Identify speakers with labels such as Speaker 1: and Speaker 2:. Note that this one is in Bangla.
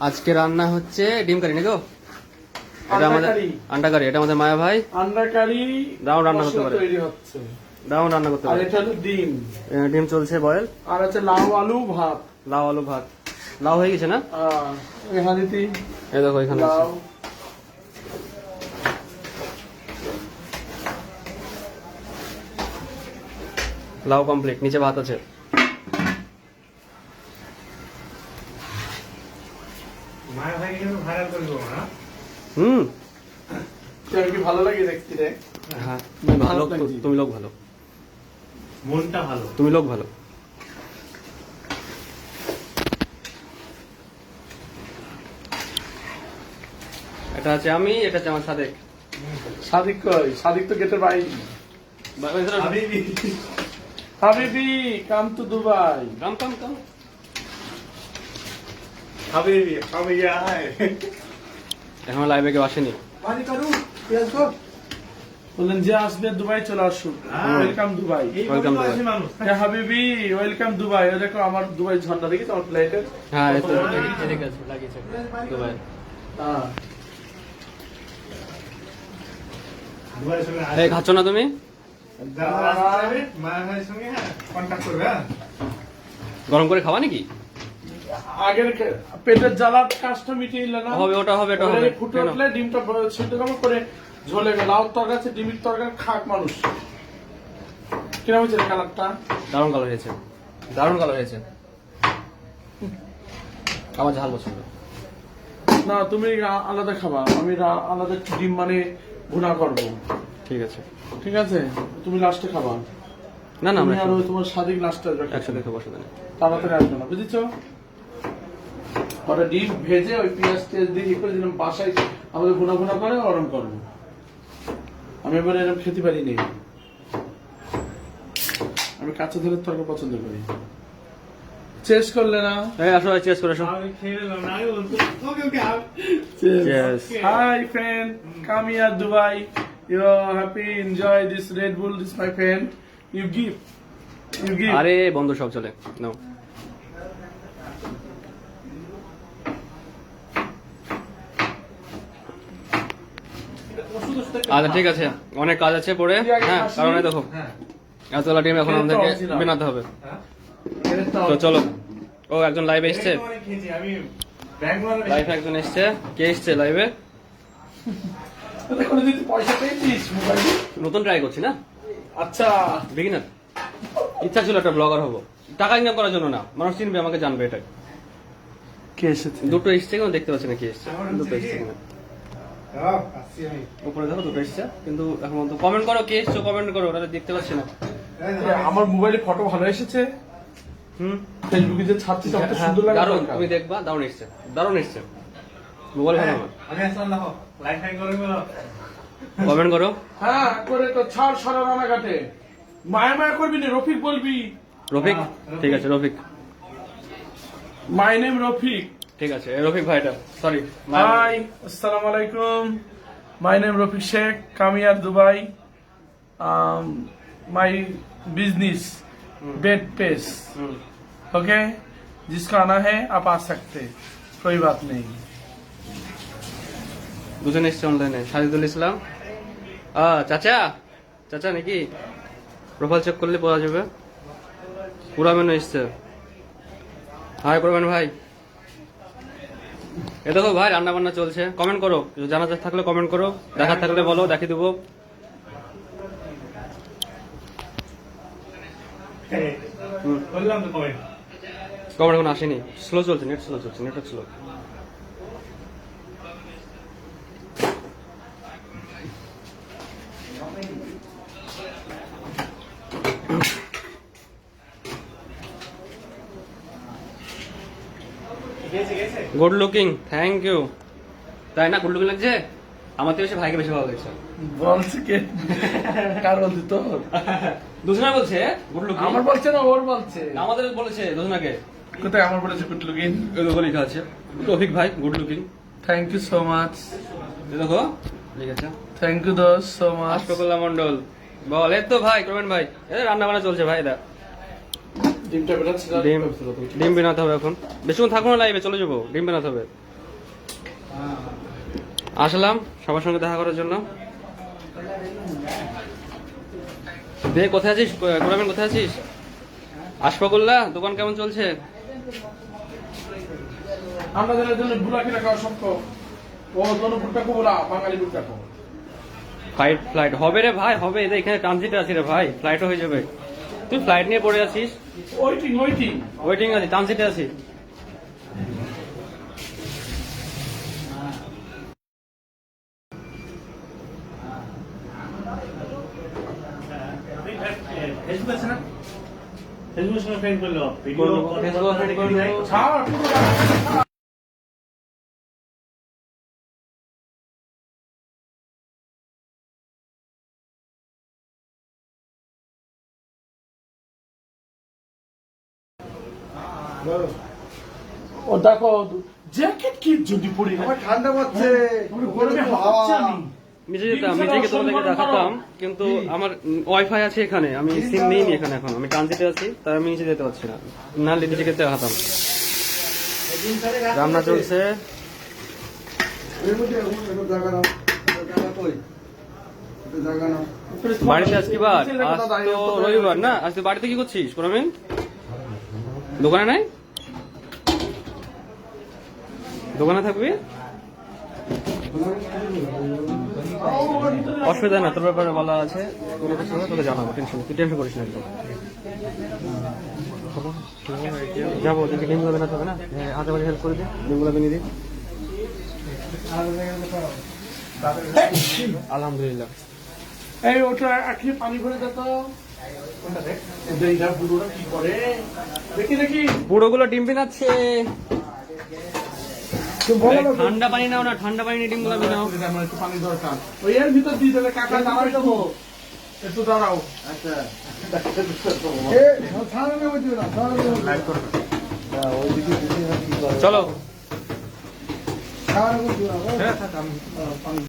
Speaker 1: আজকে রান্না হচ্ছে ডিম কারি নাকি গো? এটা
Speaker 2: আন্ডা
Speaker 1: আমাদের
Speaker 2: কারি।
Speaker 1: আন্ডা কারি এটা আমাদের মায়া ভাই।
Speaker 2: আন্ডা কারি
Speaker 1: দাও রান্না করতে পারে। দারুণ রান্না করতে
Speaker 2: আর
Speaker 1: পারে।
Speaker 2: এটা হলো ডিম।
Speaker 1: ডিম চলছে বয়েল।
Speaker 2: আর আছে লাউ আলু ভাত।
Speaker 1: লাউ আলু ভাত। লাউ হয়ে গেছে না?
Speaker 2: আহ, এই
Speaker 1: দেখো এখানে আছে।
Speaker 2: লাউ।
Speaker 1: লাউ কমপ্লিট নিচে ভাত আছে। হুম।
Speaker 2: ভালো লাগে দেখতে
Speaker 1: হ্যাঁ।
Speaker 2: ভালো
Speaker 1: ভালো তুমি লোক ভালো।
Speaker 3: মনটা ভালো।
Speaker 1: তুমি লোক ভালো। এটা আছে আমি এটা আছে আমার সাদেক।
Speaker 2: সাদিক কই? সাদিক তো গেটের বাইরে।
Speaker 3: আমি
Speaker 2: হাবিবি। Come to Dubai.
Speaker 1: Come come come.
Speaker 3: হাবিবি
Speaker 1: এখন লাইভে কেউ আসেনি?
Speaker 3: পানি করু পেঁয়াজ কর
Speaker 2: বললেন যে আসবে দুবাই চলে
Speaker 3: হ্যাঁ।
Speaker 2: ওয়েলকাম দুবাই
Speaker 3: মানুষ।
Speaker 2: হ্যাঁ হাবিবি ওয়েলকাম দুবাই ও দেখো আমার দুবাই ঝন্ডা দেখি তোমার ফ্লাইটের
Speaker 1: হ্যাঁ এই তো। এদিকে আছে লাগিয়েছে দুবাই
Speaker 2: হ্যাঁ
Speaker 1: এই খাচ্ছ না তুমি?
Speaker 3: মায়ের সঙ্গে হ্যাঁ কন্ট্যাক্ট করবে হ্যাঁ।
Speaker 1: গরম করে খাওয়া নাকি?
Speaker 2: আগের পেটের জ্বালার কাজটা মিটিয়ে না?
Speaker 1: হবে ওটা হবে এটা হবে।
Speaker 2: ফুটে উঠলে ডিমটা সিদ্ধ করে ঝোলে গেল। লাউ তরকারি আছে ডিমের তরকারি খাক মানুষ। হয়েছে কালারটা?
Speaker 1: দারুণ কালার হয়েছে। দারুণ কালার হয়েছে। আমার ঝাল পছন্দ।
Speaker 2: না তুমি আলাদা খাবা। আমি আলাদা ডিম মানে ভুনা করব।
Speaker 1: ঠিক আছে।
Speaker 2: ঠিক আছে? তুমি লাস্টে খাবা।
Speaker 1: না না আমরা
Speaker 2: তুমি আর তোমার স্বাদিক লাস্টে আসবে
Speaker 1: একসাথে খাব
Speaker 2: তাড়াতাড়ি আসবে না। বুঝেছ? ওটা ডিম ভেজে ওই পেঁয়াজ টেয়াজ দিয়ে ই করে দিলাম বাসায় আমাদের ভুনা ভুনা করে গরম করব। আমি এবারে এরকম খেতে পারি নি। আমি কাঁচা ধরে তরকারি পছন্দ করি। চেস করলে না?
Speaker 1: এই আসো চেস করে আসো।
Speaker 3: আমি না ওকে ওকে
Speaker 2: friend, come here Dubai. You're happy, enjoy this Red Bull, this my friend. You give. You give.
Speaker 1: আরে বন্ধ সব চলে। নাও। আচ্ছা ঠিক আছে। অনেক কাজ আছে পরে হ্যাঁ কারণ দেখো
Speaker 3: হ্যাঁ।
Speaker 1: এতলা টিম এখন আমাদেরকে। বানাতে হবে।
Speaker 3: হ্যাঁ?
Speaker 1: তো চলো। ও একজন লাইভে এসছে। লাইভে একজন এসছে। কে এসছে লাইভে নতুন ট্রাই করছি না?
Speaker 2: আচ্ছা।
Speaker 1: বিগিনার ইচ্ছা ছিল একটা ব্লগার হব। টাকা ইনকাম করার জন্য না। মানুষ চিনবে আমাকে জানবে এটা
Speaker 2: কে এসেছে?
Speaker 1: দুটো এসছে কেন দেখতে পাচ্ছি না কি এসছে। দুটো এসছে
Speaker 3: কি?
Speaker 1: কিনা
Speaker 3: হ্যাঁ আসছি আমি
Speaker 1: উপরে দেখো দুটো এসছে কিন্তু এখন তো কমেন্ট করো কে এসছো কমেন্ট করো ওটা দেখতে পাচ্ছি না।
Speaker 2: আমার মোবাইলে ফটো ভালো এসেছে।
Speaker 1: হুম?
Speaker 2: ফেসবুকে যে ছাড়ছি তত
Speaker 1: হ্যাঁ,
Speaker 2: সুন্দর লাগে
Speaker 1: দারুণ তুমি দেখবা দারুণ এসছে দারুণ এসছে। মোবাইল ভালো আমার।
Speaker 3: আমি আসলাম দেখো হ্যাং করে বলো।
Speaker 1: কমেন্ট করো।
Speaker 2: হ্যাঁ করে তো ছাড় সারা রানাঘাটে। মায়া মায়া করবি না রফিক বলবি।
Speaker 1: রফিক?
Speaker 3: হ্যাঁ,
Speaker 1: ঠিক আছে রফিক।
Speaker 2: মাই নেম রফিক।
Speaker 1: ঠিক আছে এই রফিক ভাইটা sorry
Speaker 2: Hi, Assalamu alaikum. My name Rafiq Sheikh. Come here, Dubai. Um, my business bed pace. Okay, जिसका आना है आप आ सकते कोई बात नहीं
Speaker 1: দুজন এসছে অনলাইনে সাজিদুল ইসলাম আহ, চাচা চাচা নাকি প্রোফাইল চেক করলে পাওয়া যাবে পুরা মেনু এসছে হাই করবেন ভাই এ দেখো ভাই রান্না বান্না চলছে। কমেন্ট করো। জানা জানা থাকলে কমেন্ট করো। দেখা থাকলে বলো দেখিয়ে দেবো।
Speaker 3: কমেন্ট
Speaker 1: এখন আসেনি। স্লো চলছে নেট স্লো চলছে নেটওয়ার্ক স্লো
Speaker 3: গেছে গেছে
Speaker 1: গুড লুকিং থ্যাংক ইউ তাই না? গুড লুকিং লাগছে? আমার থেকে বেশি ভাইকে বেশি ভালো লাগছে।
Speaker 2: বলছে কে? কার বলছে তোর?
Speaker 1: দুজনে বলছে গুড লুকিং
Speaker 2: আমার বলছে না ওর বলছে।
Speaker 1: আমাদের বলেছে দুজনাকে।
Speaker 2: কোথায় আমার বলেছে গুড লুকিং
Speaker 1: ওই দেখো লেখা আছে রফিক ভাই good looking
Speaker 2: thank you so much
Speaker 1: দেখো লিখেছে
Speaker 2: থ্যাংক ইউ দোস সো মাচ
Speaker 1: আশফাকুল্লাহ মন্ডল বল এই তো ভাই করবেন ভাই। এই রান্না বান্না চলছে ভাই দা
Speaker 2: ডিমটা বেরোচ্ছে
Speaker 1: ডিম ডিম বানাতে হবে এখন। বেশিক্ষণ থাকব না লাইভে চলে যাব। ডিম বানাতে হবে। আসলাম সবার সঙ্গে দেখা করার জন্য। বে কোথায় আছিস? গোলামেন কোথায় আছিস? আশফাকুল্লাহ দোকান কেমন চলছে?
Speaker 2: আমাদের জন্য বুড়া কিনা খাওয়া শক্ত ও জন্য বুটটা কোবরা বাঙালি বুটটা
Speaker 1: ফ্লাইট ফ্লাইট হবে রে ভাই হবে। যে এখানে ট্রানজিটে আছি রে ভাই ফ্লাইটও হয়ে যাবে। তুই ফ্লাইট নিয়ে পড়ে আছিস?
Speaker 2: ওইটিং ওইটিং
Speaker 1: ওয়েটিং আছি ট্রানজিটে আছি
Speaker 3: ফেসবুক ফ্রেন্ড করল ভিডিও
Speaker 1: ফেসবুক করল।
Speaker 2: ছাড়। ও দেখো জ্যাকেট কি যদি পরি?
Speaker 3: আমার ঠান্ডা পাচ্ছে
Speaker 2: গরমে হচ্ছে আমি।
Speaker 1: তোমাদেরকে দেখাতাম কিন্তু আমার ওয়াইফাই আছে এখানে আমি সিম নিইনি এখানে এখন আমি ট্রানজিটে আছি তাই আমি নিচে যেতে পারছি না। নিচে গিয়ে দেখাতাম রান্না চলছে
Speaker 3: এর মধ্যে একটু জায়গা নাও জায়গা কই একটু জায়গা নাও
Speaker 1: বাড়িতে আজ কি বার? আজ তো রবিবার না? আজ তুই বাড়িতে কি করছিস প্রমিন দোকানে নাই? দোকানে থাকবি? অসুবিধা না তোর ব্যাপারে বলা আছে। কোনো কিছু তোকে জানাব টেনশন তুই টেনশন করিস না একদম। যাব যদি ডিমগুলো বেনাতে হবে না? হ্যাঁ, বাড়ি হেল্প করে দে। ডিমগুলো বেনিয়ে দিই আলহামদুলিল্লাহ।
Speaker 2: এই ওটা আখি পানি ভরে দে তো এইটা বুড়োরা কি করে? দেখি দেখি।
Speaker 1: বুড়ো গুলো ডিম বেনাচ্ছে
Speaker 2: তো বলো না
Speaker 1: ঠান্ডা পানি নাও না ঠান্ডা পানি ডিমগুলো বেনাও
Speaker 2: একটু পানি দরকার। ওই এর ভিতর দিয়ে দেবে কাকা দাঁড়াও একটু একটু দাঁড়াও।
Speaker 3: আচ্ছা।
Speaker 1: চলো।